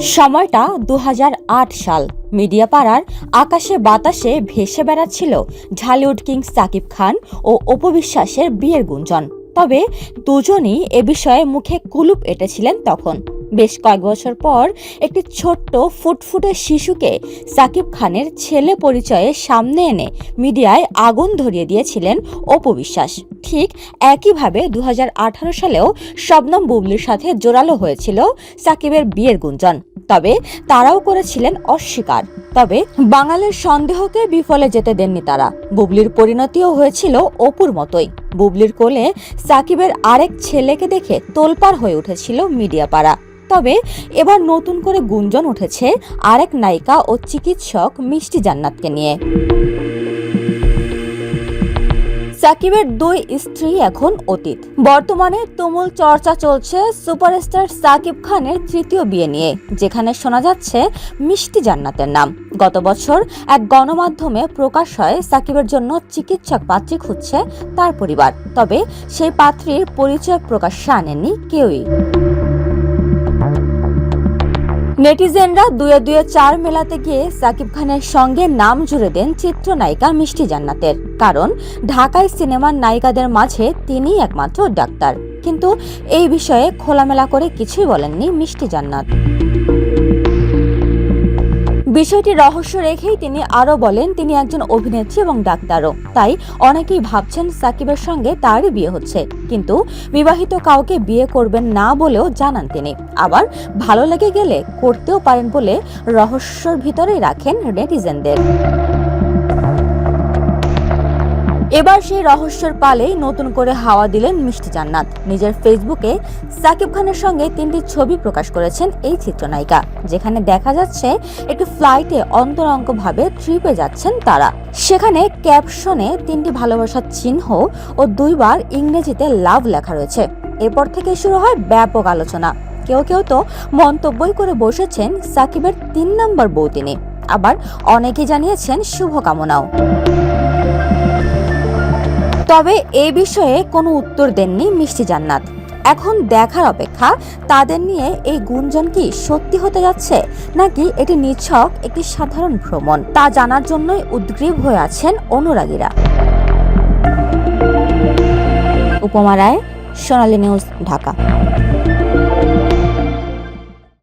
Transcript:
সময়টা দু হাজার আট সাল। মিডিয়া পাড়ার আকাশে বাতাসে ভেসে বেড়াচ্ছিল ঢালিউড কিং সাকিব খান ও অপবিশ্বাসের বিয়ের গুঞ্জন। তবে দুজনই এ বিষয়ে মুখে কুলুপ এঁটেছিলেন তখন। বেশ কয়েক বছর পর একটি ছোট্ট ফুটফুটে শিশুকে সাকিব খানের ছেলে পরিচয়ে সামনে এনে মিডিয়ায় আগুন ধরিয়ে দিয়েছিলেন অপবিশ্বাস ঠিক একইভাবে দু হাজার আঠারো সালেও শবনম বুবলির সাথে জোরালো হয়েছিল সাকিবের বিয়ের গুঞ্জন। তবে তারাও করেছিলেন অস্বীকার। তবে বাঙালির সন্দেহকে বিফলে যেতে দেননি তারা। বুবলির পরিণতিও হয়েছিল অপুর মতোই। বুবলির কোলে সাকিবের আরেক ছেলেকে দেখে তোলপাড় হয়ে উঠেছিল মিডিয়া পাড়া তবে এবার নতুন করে গুঞ্জন উঠেছে আরেক নায়িকা ও চিকিৎসক মিষ্টি জান্নাতকে নিয়ে। সাকিবের দুই স্ত্রী এখন অতীত। বর্তমানে তুমুল চর্চা চলছে সুপারস্টার সাকিব খানের তৃতীয় বিয়ে নিয়ে, যেখানে শোনা যাচ্ছে মিষ্টি জান্নাতের নাম। গত বছর এক গণমাধ্যমে প্রকাশ হয় সাকিবের জন্য চিকিৎসক পাত্রী খুঁজছে তার পরিবার। তবে সেই পাত্রীর পরিচয় প্রকাশ্যে আনেনি কেউই। নেটিজেনরা দুয়ে দুয়ে চার মেলাতে গিয়ে সাকিব খানের সঙ্গে নাম জুড়ে দেন চিত্রনায়িকা মিষ্টি জান্নাতের। কারণ, ঢাকায় সিনেমার নায়িকাদের মাঝে তিনি একমাত্র ডাক্তার। কিন্তু এই বিষয়ে খোলামেলা করে কিছুই বলেননি মিষ্টি জান্নাত। বিষয়টি রহস্য রেখেই তিনি আরও বলেন, তিনি একজন অভিনেত্রী এবং ডাক্তারও। তাই অনেকেই ভাবছেন সাকিবের সঙ্গে তারই বিয়ে হচ্ছে। কিন্তু বিবাহিত কাউকে বিয়ে করবেন না বলেও জানান তিনি। আবার ভালো লেগে গেলে করতেও পারেন বলে রহস্যর ভিতরেই রাখেন নেটিজেনদের। এবার সেই রহস্যের পালেই নতুন করে হাওয়া দিলেন মিষ্টি জান্নাত। নিজের ফেসবুকে সাকিব খানের সঙ্গে তিনটি ছবি প্রকাশ করেছেন এই চিত্রনায়িকা, যেখানে দেখা যাচ্ছে একটি ফ্লাইটে অন্তরঙ্গভাবে ট্রিপে যাচ্ছেন তারা। সেখানে ক্যাপশনে তিনটি ভালোবাসার চিহ্ন ও দুইবার ইংরেজিতে লাভ লেখা রয়েছে। এরপর থেকে শুরু হয় ব্যাপক আলোচনা। কেউ কেউ তো মন্তব্যই করে বসেছেন সাকিবের তিন নম্বর বউ তিনি। আবার অনেকেই জানিয়েছেন শুভকামনাও। তবে এ বিষয়ে কোনো উত্তর দেননি মিষ্টি জান্নাত। এখন দেখার অপেক্ষা, তাদের নিয়ে এই গুঞ্জন কি সত্যি হতে যাচ্ছে, নাকি এটি নিছক একটি সাধারণ ভ্রমণ? তা জানার জন্যই উদ্গ্রীব হয়ে আছেন অনুরাগীরা। উপমা রায়, সোনালী নিউজ, ঢাকা।